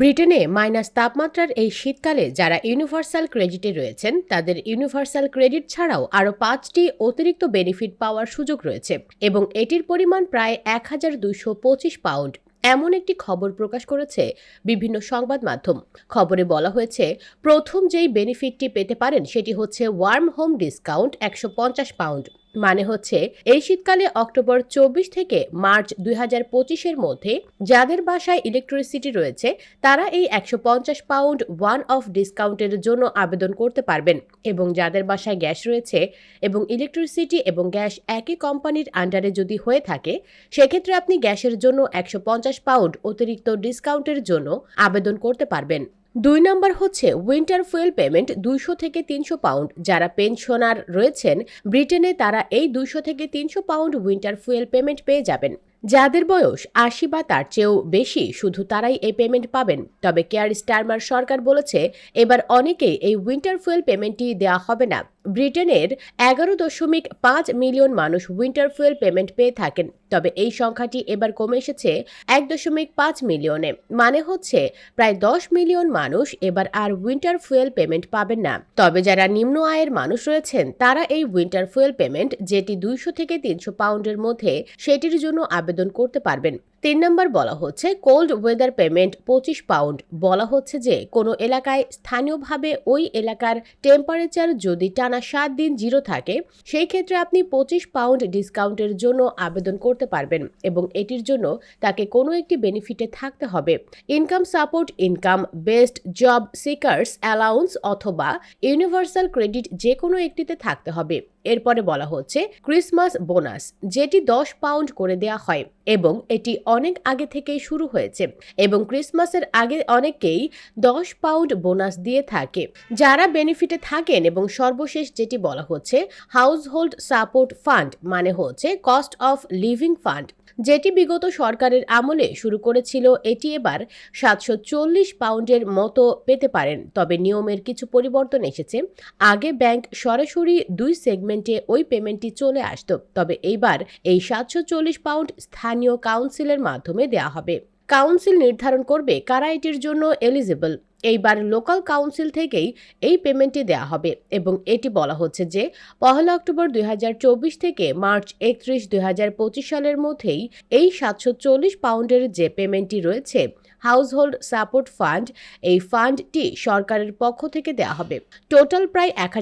ব্রিটেনে মাইনাস তাপমাত্রার এই শীতকালে যারা ইউনিভার্সাল ক্রেডিটে রয়েছেন, তাদের ইউনিভার্সাল ক্রেডিট ছাড়াও আরও পাঁচটি অতিরিক্ত বেনিফিট পাওয়ার সুযোগ রয়েছে এবং এটির পরিমাণ প্রায় এক হাজার পঁচিশ পাউন্ড। এমন একটি খবর প্রকাশ করেছে বিভিন্ন সংবাদ মাধ্যম। খবরে বলা হয়েছে, প্রথম যেই বেনিফিটটি পেতে পারেন সেটি হচ্ছে ওয়ার্ম হোম ডিসকাউন্ট একশো পঞ্চাশ পাউন্ড। মানে হচ্ছে, এই শীতকালে অক্টোবর চব্বিশ থেকে মার্চ দুই হাজার পঁচিশের মধ্যে যাদের বাসায় ইলেকট্রিসিটি রয়েছে, তারা এই একশো পঞ্চাশ পাউন্ড ওয়ান অফ ডিসকাউন্টের জন্য আবেদন করতে পারবেন। এবং যাদের বাসায় গ্যাস রয়েছে এবং ইলেকট্রিসিটি এবং গ্যাস একই কোম্পানির আন্ডারে যদি হয়ে থাকে, সেক্ষেত্রে আপনি গ্যাসের জন্য একশো পঞ্চাশ পাউন্ড অতিরিক্ত ডিসকাউন্টের জন্য আবেদন করতে পারবেন। দুই নম্বর হচ্ছে উইন্টার ফুয়েল পেমেন্ট দুইশো থেকে তিনশো পাউন্ড যারা পেনশনার রয়েছেন, ব্রিটেনে তারা এই দুইশো থেকে তিনশো পাউন্ড উইন্টার ফুয়েল পেমেন্ট পেয়ে যাবেন। যাদের বয়স আশি বা তার চেয়েও বেশি, শুধু তারাই এই পেমেন্ট পাবেন। তবে কেয়ার স্টারমার সরকার বলেছে, এবার অনেকেই এই উইন্টার ফুয়েল পেমেন্টটি দেওয়া হবে না। ব্রিটেনের এগারো দশমিক পাঁচ মিলিয়ন মানুষ উইন্টার ফুয়েল পেমেন্ট পেয়ে থাকেন। তবে এই সংখ্যাটি এবার কমে এসেছে এক দশমিক পাঁচ মিলিয়নে। মানে হচ্ছে প্রায় দশ মিলিয়ন মানুষ এবার আর উইন্টার ফুয়েল পেমেন্ট পাবেন না। তবে যারা নিম্ন আয়ের মানুষ রয়েছেন, তারা এই উইন্টার ফুয়েল পেমেন্ট যেটি দুইশো থেকে তিনশো পাউন্ডের মধ্যে, সেটির জন্য আবেদন করতে পারবেন। তিন নম্বর বলা হচ্ছে কোল্ড ওয়েদার পেমেন্ট পঁচিশ পাউন্ড বলা হচ্ছে যে, কোনো এলাকায় স্থানীয়ভাবে ওই এলাকার টেম্পারেচার যদি টানা সাত দিন জিরো থাকে, সেই ক্ষেত্রে আপনি পঁচিশ পাউন্ড ডিসকাউন্টের জন্য আবেদন করতে পারবেন এবং এটির জন্য তাকে কোনো একটি বেনিফিটে থাকতে হবে। Income support income based job seekers allowance অথবা ইউনিভার্সাল ক্রেডিট যে কোনো একটিতে থাকতে হবে। এরপরে বলা হচ্ছে ক্রিসমাস বোনাস, যেটি দশ পাউন্ড করে দেয়া হয় এবং এটি অনেক আগে থেকেই শুরু হয়েছে এবং ক্রিসমাসের আগে অনেকেই দশ পাউন্ড বোনাস দিয়ে থাকে। যারা বেনিফিটে থাকেন এবং সর্বশেষ যেটি বলা হচ্ছে হাউস হোল্ড সাপোর্ট ফান্ড মানে হচ্ছে কস্ট অফ লিভিং ফান্ড, যেটি বিগত সরকারের আমলে শুরু করেছিল, এটি এবার সাতশো চল্লিশ পাউন্ডের মতো পেতে পারেন। তবে নিয়মের কিছু পরিবর্তন এসেছে। আগে ব্যাংক সরাসরি দুই সেগমেন্টে ওই পেমেন্টটি চলে আসত। তবে এইবার এই সাতশো চল্লিশ পাউন্ড স্থানীয় কাউন্সিলের মাধ্যমে দেয়া হবে। কাউন্সিল নির্ধারণ করবে কারা এটির জন্য এলিজিবল? এইবার লোকাল কাউন্সিল থেকেই এই পেমেন্টটি দেওয়া হবে এবং এটি বলা হচ্ছে যে, পহেলা অক্টোবর দু হাজার চব্বিশ থেকে মার্চ একত্রিশ দুই সালের মধ্যেই এই সাতশো চল্লিশ পাউন্ডের যে পেমেন্টটি রয়েছে হাউসহোল্ড সাপোর্ট ফান্ড এই ফান্ডটি সরকারের পক্ষ থেকে দেওয়া হবে। টোটাল প্রায় এক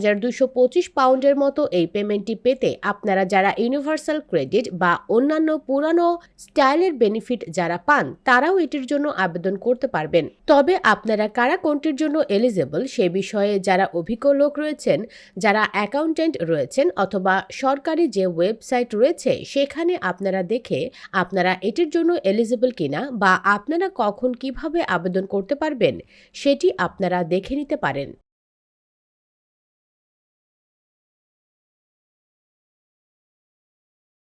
পাউন্ডের মতো এই পেমেন্টটি পেতে আপনারা যারা ইউনিভার্সাল ক্রেডিট বা অন্যান্য পুরানো স্টাইলের বেনিফিট যারা পান, তারাও এটির জন্য আবেদন করতে পারবেন। তবে আপনারা কারা কোনটির জন্য এলিজেবল সে বিষয়ে যারা অভিজ্ঞ লোক রয়েছেন, যারা অ্যাকাউন্টেন্ট রয়েছেন অথবা সরকারি যে ওয়েবসাইট রয়েছে, সেখানে আপনারা দেখে আপনারা এটির জন্য এলিজেবল কিনা বা আপনারা কখন কীভাবে আবেদন করতে পারবেন, সেটি আপনারা দেখে নিতে পারেন।